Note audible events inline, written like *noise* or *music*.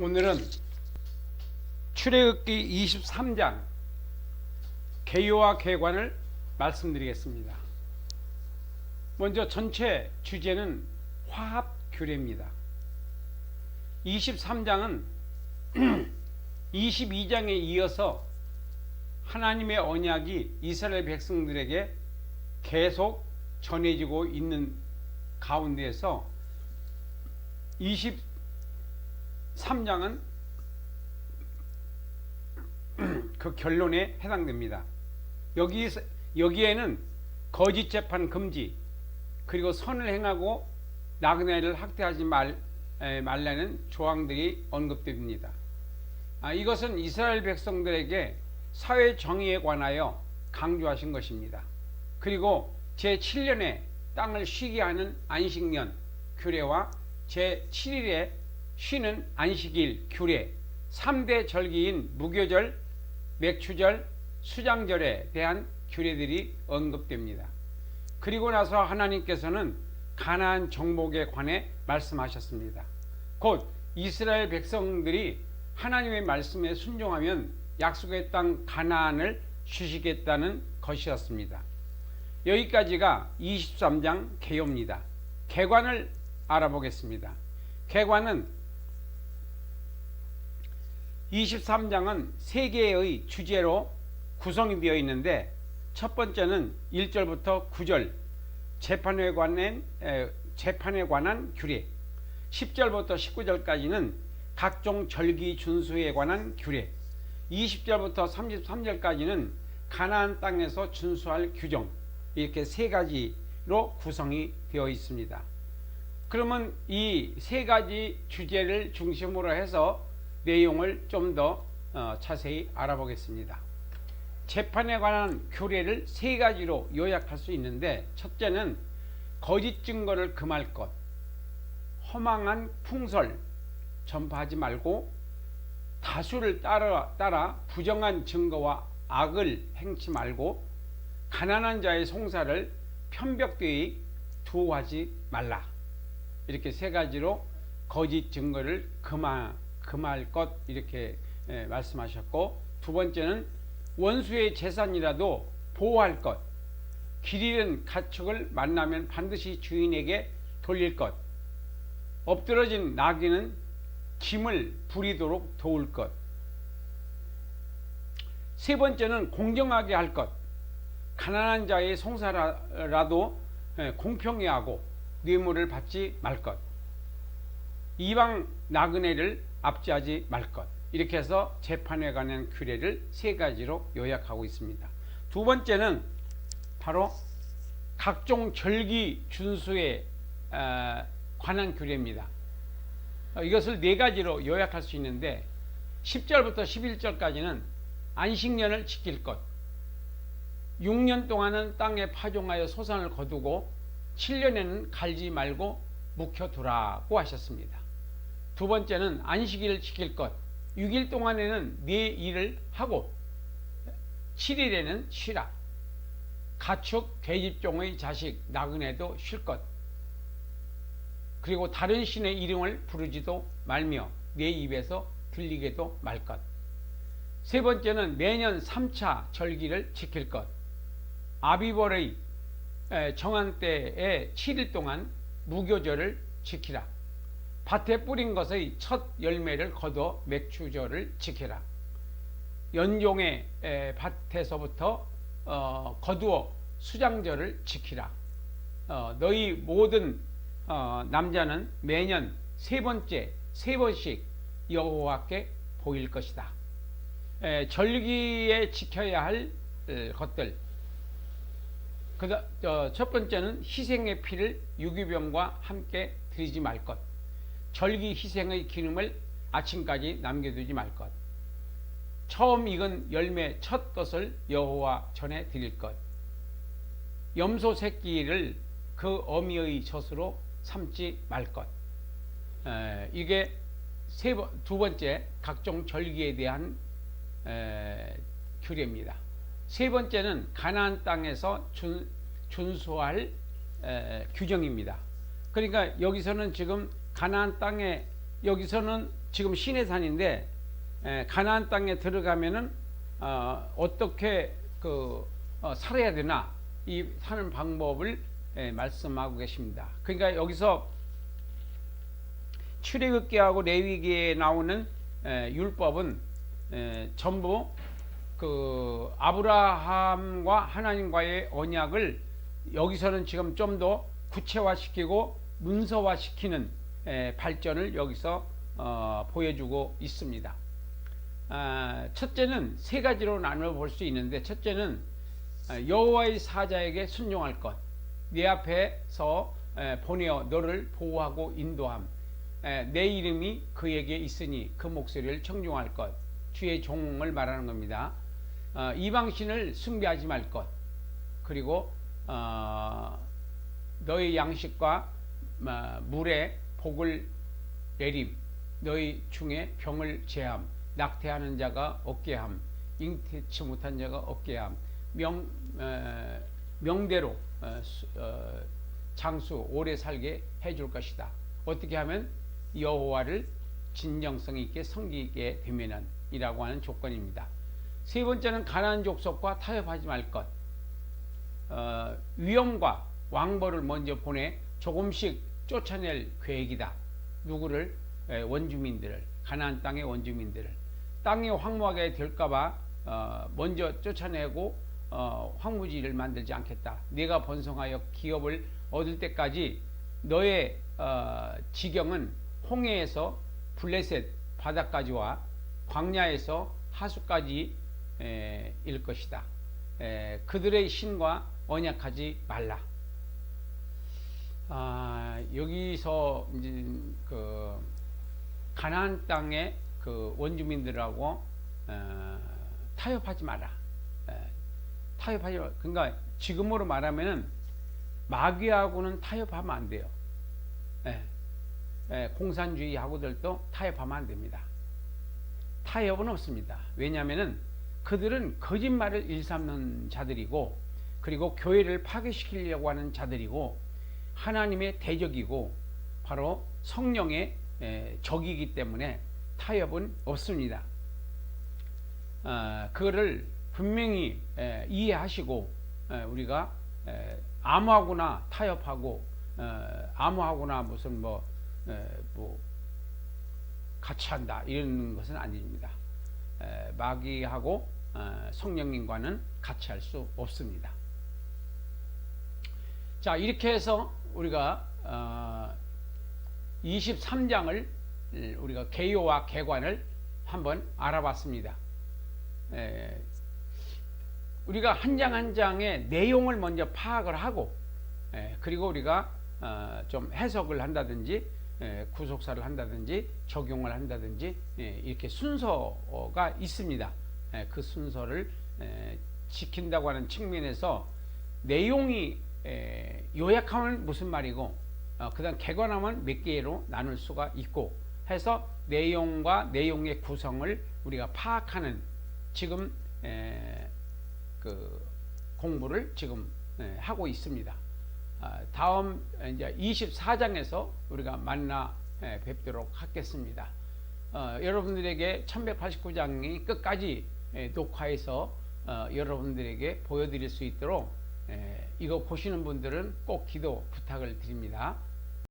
오늘은 출애굽기 23장 개요와 개관을 말씀드리겠습니다. 먼저 전체 주제는 화합 규례입니다. 23장은 22장에 *clears throat* 이어서 하나님의 언약이 이스라엘 백성들에게 계속 전해지고 있는 가운데에서 23장은 *clears throat* 그 결론에 해당됩니다. 여기 여기에는 거짓 재판 금지 그리고 선을 행하고 나그네를 학대하지 말 에, 말라는 조항들이 언급됩니다. 아, 이것은 이스라엘 백성들에게 사회 정의에 관하여 강조하신 것입니다. 그리고 제 7년에 땅을 쉬게 하는 안식년 규례와 제 7일에 쉬는 안식일 규례 3대 절기인 무교절, 맥추절, 수장절에 대한 규례들이 언급됩니다. 그리고 나서 하나님께서는 가나안 정복에 관해 말씀하셨습니다. 곧 이스라엘 백성들이 하나님의 말씀에 순종하면 약속의 땅 가나안을 주시겠다는 것이었습니다. 여기까지가 23장 개요입니다. 개관을 알아보겠습니다. 개관은 23장은 세 개의 주제로 구성이 되어 있는데 첫 번째는 1절부터 9절 재판에 관한 재판에 관한 규례. 10절부터 19절까지는 각종 절기 준수에 관한 규례. 20절부터 33절까지는 가나안 땅에서 준수할 규정. 이렇게 세 가지로 구성이 되어 있습니다. 그러면 이 세 가지 주제를 중심으로 해서 내용을 좀 더 자세히 알아보겠습니다. 재판에 관한 규례를 세 가지로 요약할 수 있는데 첫째는 거짓 증거를 금할 것, 허망한 풍설 전파하지 말고 다수를 따라, 따라 부정한 증거와 악을 행치 말고 가난한 자의 송사를 편벽되이 두하지 말라. 이렇게 세 가지로 거짓 증거를 금하, 금할 것 이렇게 예, 말씀하셨고 두 번째는 원수의 재산이라도 보호할 것. 길 잃은 가축을 만나면 반드시 주인에게 돌릴 것. 엎드러진 나귀는 짐을 부리도록 도울 것. 세 번째는 공정하게 할 것. 가난한 자의 송사라도 예, 공평히 하고 뇌물을 받지 말 것. 이방 나그네를 압제하지 말 것. 이렇게 해서 재판에 관한 규례를 세 가지로 요약하고 있습니다. 두 번째는 바로 각종 절기 준수에 어, 관한 규례입니다. 어, 이것을 네 가지로 요약할 수 있는데 10절부터 11절까지는 안식년을 지킬 것 6년 동안은 땅에 파종하여 소산을 거두고 7년에는 갈지 말고 묵혀두라고 하셨습니다. 두 번째는 안식일을 지킬 것 6일 동안에는 네 일을 하고 7일에는 쉬라. 가축, 계집종의 자식, 나그네도 쉴 것. 그리고 다른 신의 이름을 부르지도 말며 내 입에서 들리게도 말 것. 세 번째는 매년 3차 절기를 지킬 것. 아비벌의 정한 때에 7일 동안 무교절을 지키라. 밭에 뿌린 것의 첫 열매를 거둬 맥추절을 지키라. 연종의 밭에서부터 어, 거두어 수장절을 지키라. 어, 너희 모든 어, 남자는 매년 세 번째 세 번씩 여호와께 보일 것이다. 에, 절기에 지켜야 할 에, 것들. 그다 첫 번째는 희생의 피를 유기병과 함께 드리지 말 것. 절기 희생의 기름을 아침까지 남겨두지 말 것. 처음 익은 열매 첫 것을 여호와 전에 드릴 것. 염소 새끼를 그 어미의 젖으로 삼지 말 것. 에, 이게 세 번, 두 번째 각종 절기에 대한 에, 규례입니다. 세 번째는 가나안 땅에서 준, 준수할 에, 규정입니다. 그러니까 여기서는 지금 가나안 땅에 여기서는 지금 시내산인데 에, 가나안 땅에 들어가면은 어, 어떻게 그 어, 살아야 되나 이 사는 방법을 에, 말씀하고 계십니다. 그러니까 여기서 출애굽기하고 레위기에 나오는 에, 율법은 에, 전부 그 아브라함과 하나님과의 언약을 여기서는 지금 좀 더 구체화시키고 문서화시키는 에, 발전을 여기서 어, 보여주고 있습니다. 아, 첫째는 세 가지로 나누어 볼수 있는데 첫째는 아, 여호와의 사자에게 순종할 것, 네 앞에서 에, 보내어 너를 보호하고 인도함, 에, 내 이름이 그에게 있으니 그 목소리를 청중할 것, 주의 종을 말하는 겁니다. 어, 이방신을 숭배하지 말 것, 그리고 어, 너의 양식과 어, 물에 복을 내림, 너희 중에 병을 제함, 낙태하는 자가 없게 함, 잉태치 못한 자가 없게 함, 명 어, 명대로 어, 수- 어, 장수 오래 살게 해줄 것이다. 어떻게 하면 여호와를 진정성 있게 섬기게 되면은 이라고 하는 조건입니다. 세 번째는 가난한 족속과 타협하지 말 것. 어, 위험과 왕벌을 먼저 보내 조금씩 쫓아낼 계획이다. 누구를 에, 원주민들을 가나안 땅의 원주민들을 땅이 황무하게 될까봐 어, 먼저 쫓아내고 어, 황무지를 만들지 않겠다. 네가 번성하여 기업을 얻을 때까지 너의 어, 지경은 홍해에서 블레셋 바다까지와 광야에서 하수까지 에, 일 것이다. 에, 그들의 신과 언약하지 말라. 아, 여기서 이제 그 가나안 땅의 그 원주민들하고 어, 타협하지 마라. 에, 타협하지 마. 그러니까 지금으로 말하면은 마귀하고는 타협하면 안 돼요. 예. 예, 공산주의하고들도 타협하면 안 됩니다. 타협은 없습니다. 왜냐하면은 그들은 거짓말을 일삼는 자들이고 그리고 교회를 파괴시키려고 하는 자들이고 하나님의 대적이고 바로 성령의 에, 적이기 때문에 타협은 없습니다. 어, 그거를 분명히 에, 이해하시고 에, 우리가 에, 아무하고나 타협하고 어, 아무하고나 무슨 뭐, 에, 뭐 같이 한다 이런 것은 아닙니다. 에, 마귀하고 어, 성령님과는 같이 할 수 없습니다. 자 이렇게 해서 우리가 어, 23장을 우리가 개요와 개관을 한번 알아봤습니다. 에, 우리가 한장한 장의 내용을 먼저 파악을 하고 에, 그리고 우리가 어, 좀 해석을 한다든지 에, 구속사를 한다든지 적용을 한다든지 에, 이렇게 순서가 있습니다. 에, 그 순서를 에, 지킨다고 하는 측면에서 내용이 에, 요약하면 무슨 말이고 어, 그다음 개관하면 몇 개로 나눌 수가 있고 해서 내용과 내용의 구성을 우리가 파악하는 지금 에, 그 공부를 지금 에, 하고 있습니다. 아, 다음 이제 24장에서 우리가 만나 에, 뵙도록 하겠습니다. 어, 여러분들에게 1189장이 끝까지 에, 녹화해서 어, 여러분들에게 보여드릴 수 있도록 에, 이거 보시는 분들은 꼭 기도 부탁을 드립니다.